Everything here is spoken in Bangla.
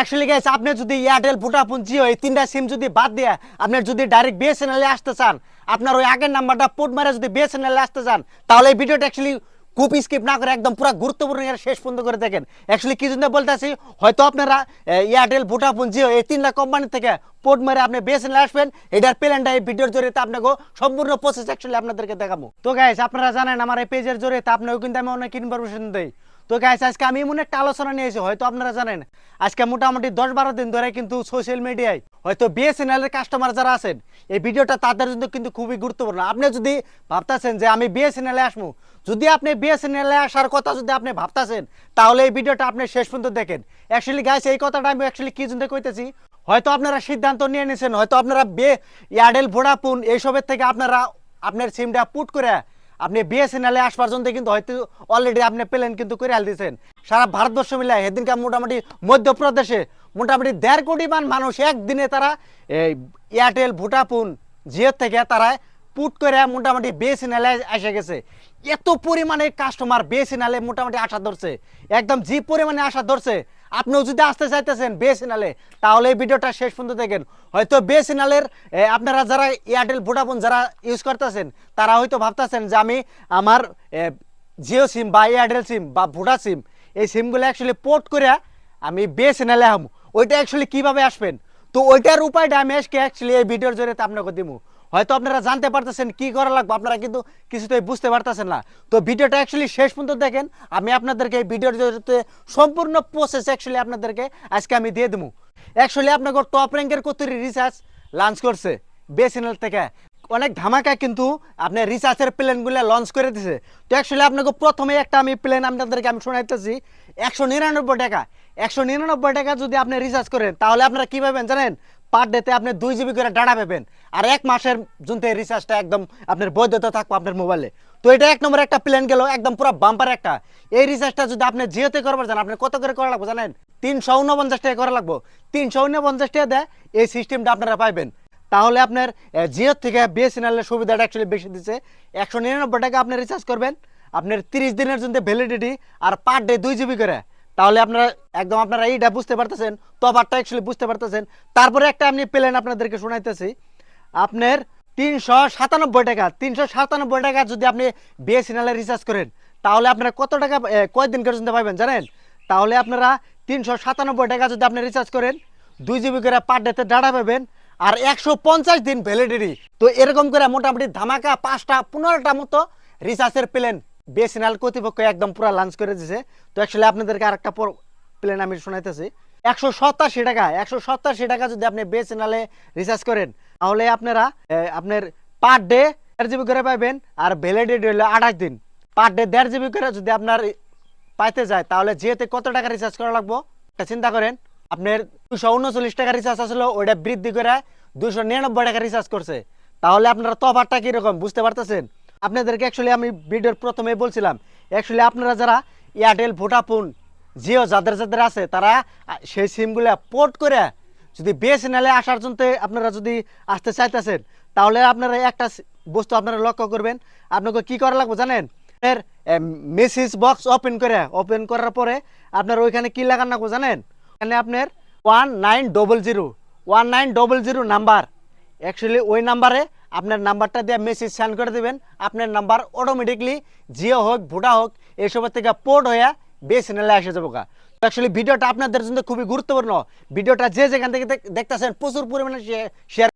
অ্যাকচুয়ালি গাইস আপনি যদি এয়ারটেল ভোডাফোন জিও এই তিনটা সিম যদি বাদ দিয়ে আপনি যদি ডাইরেক্ট বিএসএনএল আসতে চান, আপনার ওই আগের নাম্বারটা পোর্ট মারে যদি বিএসএনএল আসতে চান, তাহলে এই ভিডিওটা অ্যাকচুয়ালি খুব স্কিপ না করে একদম পুরো গুরুত্বপূর্ণ এর শেষ পর্যন্ত করে দেখেন। অ্যাকচুয়ালি কি জন্য বলতেছি, হয়তো আপনারা এয়ারটেল ভোডাফোন জিও এই তিনটা কোম্পানি থেকে পোর্ট মারে আপনি বিএসএনএল আসবেন, এটার প্ল্যানটা এই ভিডিওর জরিয়ে আপনাকে সম্পূর্ণ প্রসেস অ্যাকচুয়ালি আপনাদেরকে দেখাবো। তো গাইস আপনারা জানেন আমার এই পেজের জরিয়ে আপনাকেও কিন্তু আমি অনেক ইনফরমেশন দেই। তো গাইস আজকে আমি এমন একটা আলোচনা নিয়ে এসেছি, হয়তো আপনারা জানেন। আজকে মোটামুটি দশ বারো দিন ধরে কিন্তু সোশ্যাল মিডিয়ায় হয়তো বিএসএনএল এর কাস্টমার যারা আছেন, এই ভিডিওটা তাদের জন্য কিন্তু খুবই গুরুত্বপূর্ণ। আপনি যদি ভাবতেছেন যে আমি বিএসএনএল আসব, যদি আপনি বিএসএনএল আসার কথা যদি আপনি ভাবতেছেন, তাহলে এই ভিডিওটা আপনি শেষ পর্যন্ত দেখেন। অ্যাকচুয়ালি গাইস এই কথাটা আমি অ্যাকচুয়ালি কি জন্য কইতেছি? হয়তো আপনারা সিদ্ধান্ত নিয়ে নিয়েছেন হয়তো আপনারা বে এয়ারটেল ভোডাফোন এইসবের থেকে আপনারা আপনার সিমটা পুট করে আপনি বিএসএনএল আসবার জন্য কিন্তু হয়তো অলরেডি আপনি প্ল্যান কিন্তু করে দিয়েছেন সারা ভারতবর্ষ মিলে সেদিনকার মোটামুটি মধ্যপ্রদেশে মোটামুটি দেড় কোটি মান মানুষ একদিনে তারা এই এয়ারটেল ভোডাফোন জিও থেকে তারা পুট করে মোটামুটি বিএসএনএল এসে গেছে। এত পরিমাণে কাস্টমার বিএসএনএল মোটামুটি আশা ধরছে। একদম যে পরিমাণে আশা ধরছে আপনিও যদি আসতে চাইতেছেন বিএসএনএল তাহলে এই ভিডিওটা শেষ পর্যন্ত দেখেন। হয়তো বিএসএনএল এর আপনারা যারা এয়ারটেল ভোডাফোন যারা ইউজ করতেছেন, তারা হয়তো ভাবতেছেন যে আমি আমার জিও সিম বা এয়ারটেল সিম বা ভোডা সিম এই সিমগুলো অ্যাকচুয়ালি পোর্ট করে আমি বিএসএনএল আম ওইটা অ্যাকচুয়ালি কীভাবে আসবেন? তো ওইটার উপায়টা আমি আজকে অ্যাকচুয়ালি এই ভিডিওর জরিয়ে আপনাকে দিব হয়তো আপনারা জানতে পারতেছেন কি করা লাগবে, আপনারা কিন্তু কিছুতেই বুঝতে পারতেছেন না। তো ভিডিওটা অ্যাকচুয়ালি শেষ পর্যন্ত দেখেন, আমি আপনাদেরকে এই ভিডিওর জরিয়ে সম্পূর্ণ প্রসেস অ্যাকচুয়ালি আপনাদেরকে আজকে আমি দিয়ে দেবো। অ্যাকচুয়ালি আপনাকে টপ র্যাঙ্কের কত রিসার্চ লঞ্চ করছে বিএসএনএল থেকে। অনেক ধামাকা কিন্তু আপনার রিসার্চের প্ল্যানগুলো লঞ্চ করে দিছে। তো অ্যাকচুয়ালি আপনাকে প্রথমে একটা আমি প্ল্যান আপনাদেরকে আমি শোনাইতেছি, একশো নিরানব্বই টাকা। একশো নিরানব্বই টাকা যদি আপনি রিচার্জ করেন, তাহলে আপনারা কী পাবেন জানেন? পার ডেতে আপনি দুই জিবি করে ডাটা পাবেন। আর এক মাসের জুনতে রিচার্জটা একদম আপনার বৈধতা থাকবে আপনার মোবাইলে তো এটা এক নম্বর একটা প্ল্যান গেল, একদম পুরো বাম্পার একটা। এই রিচার্জটা যদি আপনি জিওতে করবার জানেন আপনি কত করে করা লাগবে জানেন? তিনশো উনপঞ্চাশ টাকা করা লাগবে। তিনশো উনপঞ্চাশ টাকা দেয় এই সিস্টেমটা আপনারা পাইবেন। তাহলে আপনার জিও থেকে বিএসএনএল এর সুবিধাটা অ্যাকচুয়ালি বেশি দিচ্ছে। একশো নিরানব্বই টাকা আপনি রিচার্জ করবেন। আপনার তিরিশ দিনের জন্য ভ্যালিডিটি আর পার ডে দুই জিবি করে। তাহলে আপনারা একদম আপনারা এইটা বুঝতে পারতেছেন তফাতটা অ্যাকচুয়ালি বুঝতে পারতেছেন। তারপরে একটা আমি প্ল্যান আপনাদেরকে শোনাইতেছি। আপনার তিনশো সাতানব্বই টাকা, তিনশো সাতানব্বই টাকা যদি আপনি বিএসএনএল রিচার্জ করেন, তাহলে আপনারা কত টাকা কয়দিন পর্যন্ত পাবেন জানেন? তাহলে আপনারা তিনশো সাতানব্বই টাকা যদি আপনি রিচার্জ করেন, দুই জিবি করে পার ডেতে ডাটা পাবেন আর একশো পঞ্চাশ দিন ভ্যালিডিটি তো এরকম করে মোটামুটি ধামাকা পাঁচটা, পনেরোটা মতো রিচার্জের প্ল্যান বিএসএনএল কর্তৃপক্ষ একদম পুরো লঞ্চ করে দিয়েছে তো অ্যাকচুয়ালি আপনাদেরকে আরেকটা প্ল্যান আমি শোনাইতেছি। একশো সত্তাশি টাকা, একশো সত্তাশি টাকা যদি আপনি বিএসএনএলে রিচার্জ করেন, তাহলে আপনারা আপনার পার ডে দেড় জিবি করে পাবেন আর ভ্যালিডিটি হলো আঠাশ দিন। পার ডে দেড় জিবি করে যদি আপনার পাইতে যায়, তাহলে জিওতে কত টাকা রিচার্জ করা লাগবো, একটা চিন্তা করেন, আপনার দুশো উনচল্লিশ টাকা রিচার্জ আসলো, ওইটা বৃদ্ধি করে দুশো নিরানব্বই টাকা রিচার্জ করছে। তাহলে আপনারা তফাতটা কীরকম, বুঝতে পারতেছেন? আপনাদেরকে অ্যাকচুয়ালি আমি ভিডিওর প্রথমেই বলছিলাম অ্যাকচুয়ালি আপনারা যারা এয়ারটেল ভোডাফোন জিও যাদের যাদের আছে, তারা সেই সিমগুলো পোর্ট করে যদি বিএসএনএলে আসার জন্য আপনারা যদি আসতে চাইতেছেন, তাহলে আপনারা একটা বস্তু আপনারা লক্ষ্য করবেন। আপনাকে কি করা লাগবে জানেন? এর মেসেজ বক্স ওপেন করে ওপেন করার পরে আপনার ওইখানে কি লাগান লাগবে জানেন? এখানে আপনার one nine double zero one nine double zero number actually ওই নাম্বারে আপনার নাম্বারটা দিয়ে মেসেজ সেন্ড করে দেবেন। আপনার নাম্বার অটোমেটিকলি জিও হোক, ভোডা হোক এসবের থেকে পোর্ট হয়ে বিএসএনএলে এসে যাব অ্যাকচুয়ালি ভিডিওটা আপনাদের জন্য খুবই গুরুত্বপূর্ণ। ভিডিওটা যে যেখান থেকে দেখতেছেন, প্রচুর পরিমাণে শেয়ার